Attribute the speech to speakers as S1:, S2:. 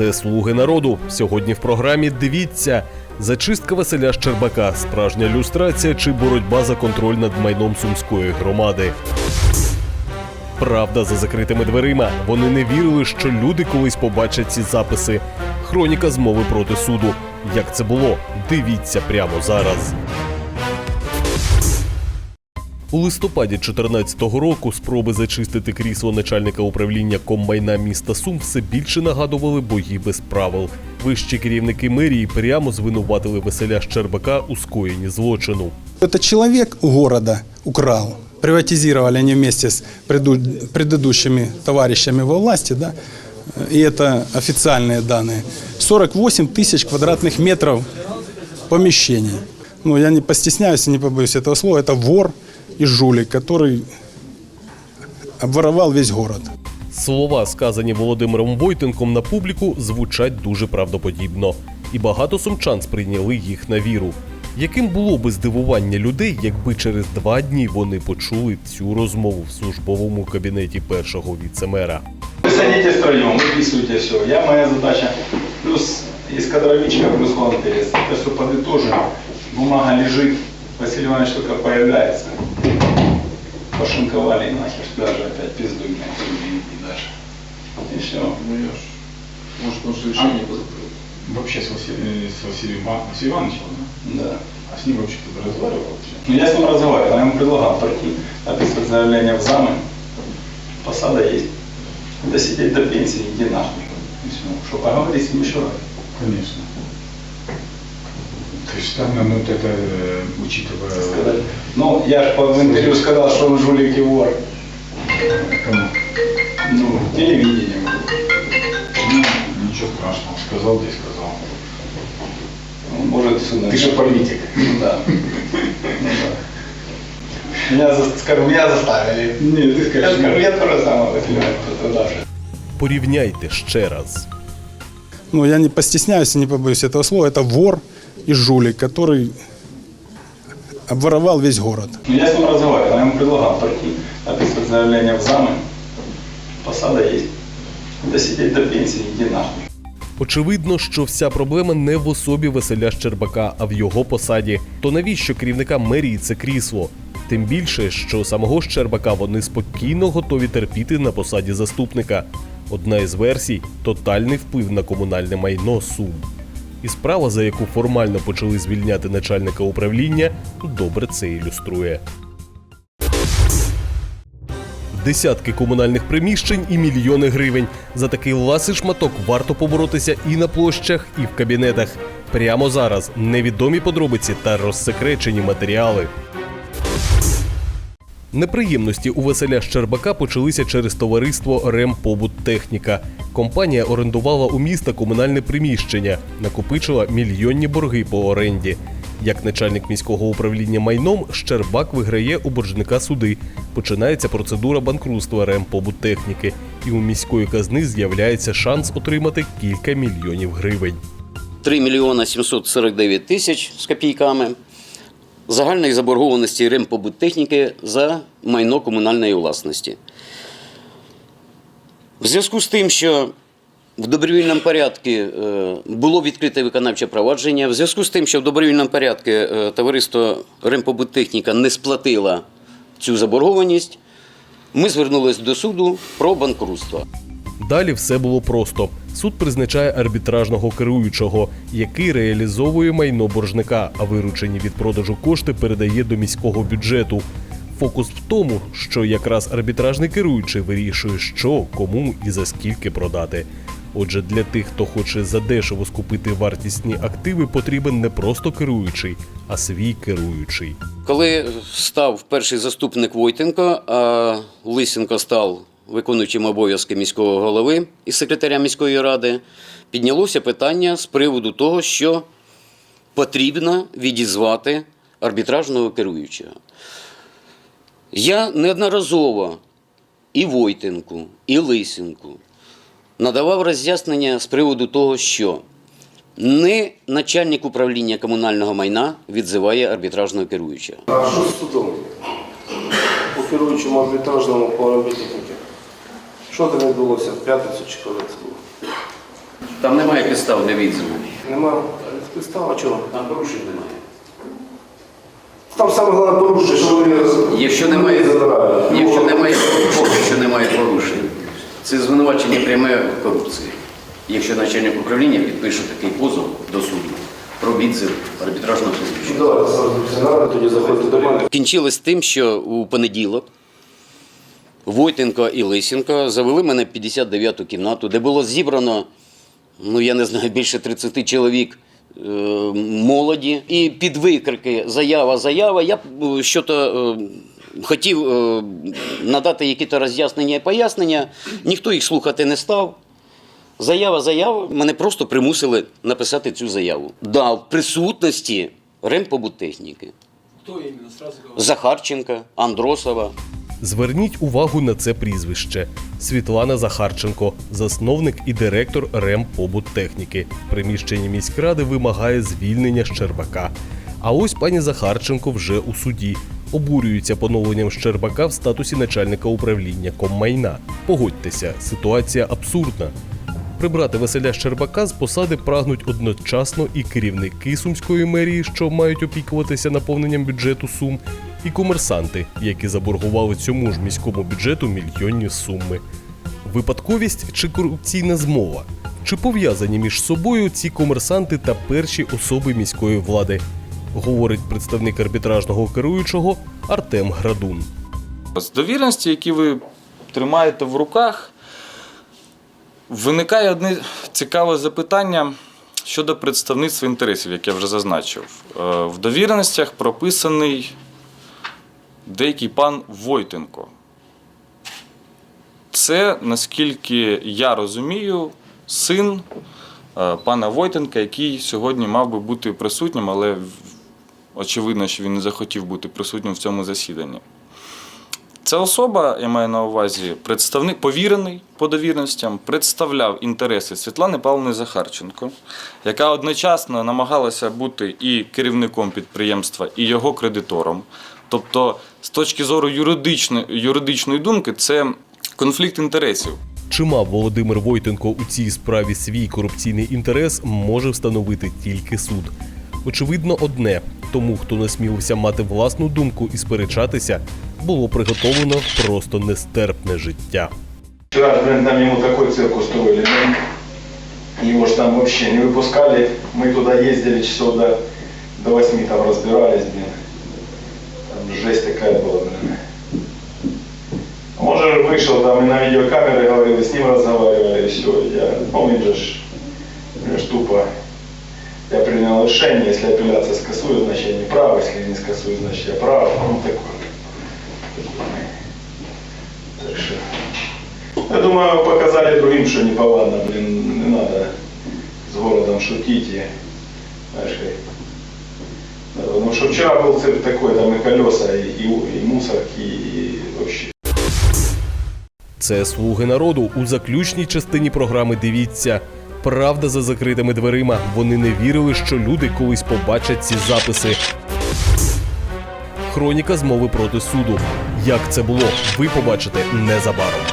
S1: Це слуги народу. Сьогодні в програмі дивіться. Зачистка Василя Щербака, справжня люстрація чи боротьба за контроль над майном сумської громади. Правда за закритими дверима. Вони не вірили, що люди колись побачать ці записи. Хроніка змови проти суду. Як це було? Дивіться прямо зараз. У листопаді 2014 року спроби зачистити крісло начальника управління коммайна міста Сум все більше нагадували бої без правил. Вищі керівники мерії прямо звинуватили Василя Щербака у скоєнні злочину.
S2: Этот человек у города украл. Приватизировали они вместе с преду- предыдущими товарищами во власти, да, и это официальные данные. 48 тысяч квадратных метров помещений. Ну, я не постесняюсь и не побоюсь этого слова, это вор и жулик, который обворовал весь город.
S1: Слова, сказані Володимиром Войтенком на публіку, звучать дуже правдоподібно, і багато сумчан сприйняли їх на віру. Яким було би здивування людей, якби через два дні вони почули цю розмову в службовому кабінеті першого віцемера?
S3: Вы садитесь втроем, выписывайте все. Я, моя задача, плюс из кадровичка, плюс Лантерес. Это все подытожим. Бумага лежит. Василий Иванович только появляется. Пошинковали нахер. Даже опять пиздуй на и даже. И все.
S4: Ну я ж, может, он же решение позакрыл.
S5: Вообще с Василием, с Василием, Василием Ивановичем, да?
S3: Да.
S5: А с ним вообще кто-то разговаривал вообще?
S3: Ну, я с ним разговаривал, я ему предлагал пройти, написать заявление в замы. Посада есть. Досидеть до пенсии, иди нахуй. И все. Что, поговори с ним еще раз.
S5: Конечно. То есть там, ну, вот это, э, учитывая...
S3: Сказать. Ну, я же по- в интервью сказал, что он жулик и вор.
S5: Кому?
S3: Ну, телевидение.
S5: Ну, ничего страшного. Сказал, здесь сказал.
S3: Он может сюда.
S5: Ты же политик.
S3: Ну да. Ну да. Меня, за- скажу, меня заставили.
S5: Нет, ты
S3: Я
S5: скажешь,
S3: скажу,
S5: нет.
S3: я тоже самое выделяю туда же.
S1: Порівняйте ще раз.
S2: Ну, я не постесняюсь и не побоюсь этого слова, это вор и жулик, который обворовал весь город.
S3: Я с ним разговаривал, я ему предлагал пройти, написать заявление в замы. Посада есть. Досидеть до пенсии, иди нахуй.
S1: Очевидно, що вся проблема не в особі Василя Щербака, а в його посаді. То навіщо керівника мерії це крісло? Тим більше, що самого Щербака вони спокійно готові терпіти на посаді заступника. Одна із версій тотальний вплив на комунальне майно Сум. І справа, за яку формально почали звільняти начальника управління, добре це ілюструє. Десятки комунальних приміщень і мільйони гривень. За такий ласий шматок варто поборотися і на площах, і в кабінетах. Прямо зараз невідомі подробиці та розсекречені матеріали. Неприємності у Василя Щербака почалися через товариство «Ремпобуттехніка». Компанія орендувала у міста комунальне приміщення, накопичила мільйонні борги по оренді. Як начальник міського управління майном, Щербак виграє у боржника суди. Починається процедура банкрутства «Ремпобуттехніки», і у міської казни з'являється шанс отримати кілька мільйонів гривень.
S6: 3 мільйона 749 тисяч з копійками загальної заборгованості ремпобуттехніки за майно комунальної власності. В зв'язку з тим, що в добровільному порядку е, було відкрите виконавче провадження, в зв'язку з тим, що в добровільному порядку е, товариство Ремпобуттехніка не сплатила цю заборгованість, ми звернулися до суду про банкрутство.
S1: Далі все було просто. Суд призначає арбітражного керуючого, який реалізовує майно боржника, а виручені від продажу кошти передає до міського бюджету. Фокус в тому, що якраз арбітражний керуючий вирішує, що, кому і за скільки продати. Отже, для тих, хто хоче задешево скупити вартісні активи, потрібен не просто керуючий, а свій керуючий.
S6: Коли став перший заступник Войтенко, а Лисенко став виконуючим обов'язки міського голови і секретаря міської ради, піднялося питання з приводу того, що потрібно відізвати арбітражного керуючого. Я неодноразово і Войтенку, і Лисенку надавав роз'яснення з приводу того, що не начальник управління комунального майна відзиває арбітражного керуючого.
S7: А що з судом? По керуючому арбітражному по робітнику? Що там відбулося в п'ятницю чи коли це було?
S6: Там немає підстав для відзиву.
S7: Нема підстав, а чого?
S6: Там порушень немає.
S7: Там саме головне порушення, що вони
S6: Якщо немає,
S7: забирають.
S6: якщо немає, поки що немає порушень, це звинувачення пряме в корупції. Якщо начальник управління підпише такий позов до суду про відзив арбітражного суду.
S7: Давайте тоді заходьте до мене.
S6: Кінчилось тим, що у понеділок Войтенко і Лисенко завели мене в 59-ту кімнату, де було зібрано, ну я не знаю, більше 30 чоловік е, молоді. І під викрики Заява, заява, я е, що-то е, хотів е, надати якісь роз'яснення і пояснення, ніхто їх слухати не став. Заява, заява. Мене просто примусили написати цю заяву. Да, в присутності
S4: именно? Сразу говорю.
S6: Захарченка, Андросова.
S1: Зверніть увагу на це прізвище: Світлана Захарченко, засновник і директор РЕМ побуттехніки. Приміщення міськради вимагає звільнення Щербака. А ось пані Захарченко вже у суді. Обурюється поновленням Щербака в статусі начальника управління коммайна. Погодьтеся, ситуація абсурдна. Прибрати Василя Щербака з посади прагнуть одночасно і керівники сумської мерії, що мають опікуватися наповненням бюджету Сум, і комерсанти, які заборгували цьому ж міському бюджету мільйонні суми. Випадковість чи корупційна змова? Чи пов'язані між собою ці комерсанти та перші особи міської влади? Говорить представник арбітражного керуючого Артем Градун.
S8: З довіреності, які ви тримаєте в руках, виникає одне цікаве запитання щодо представництва інтересів, як я вже зазначив. Е, В довіреностях прописаний деякий пан Войтенко. Це, наскільки я розумію, син е, пана Войтенка, який сьогодні мав би бути присутнім, але очевидно, що він не захотів бути присутнім в цьому засіданні. Ця особа, я маю на увазі, представник, повірений по довірностям, представляв інтереси Світлани Павловни Захарченко, яка одночасно намагалася бути і керівником підприємства, і його кредитором. Тобто, з точки зору юридичної, юридичної думки, це конфлікт інтересів.
S1: Чи мав Володимир Войтенко у цій справі свій корупційний інтерес, може встановити тільки суд. Очевидно, одне тому, хто насмілився мати власну думку і сперечатися, було приготовлено просто нестерпне життя.
S3: Вчера, блин, там ему такой цирк устроили. Его ж там вообще не выпускали. Мы туда ездили часов до, до 8 там разбирались, блин. Жесть такая была, блин. Он же вышел там и на видеокамеры говорил, и с ним разговаривали, и все. Я, он же ж, тупо. Я принял решение, если апелляция скасует, значит я не прав, если не скасует, значит я прав. Ну, такое. Так что... Я думаю, показали другим, что неповадно, блин, не надо с городом шутить и, знаешь, Потому что вчера был цирк такой, там и колеса, и, и, и мусорки, и вообще.
S1: Це слуги народу. У заключній частині програми дивіться. Правда за закритими дверима. Вони не вірили, що люди колись побачать ці записи. Хроніка змови проти суду. Як це було, ви побачите незабаром.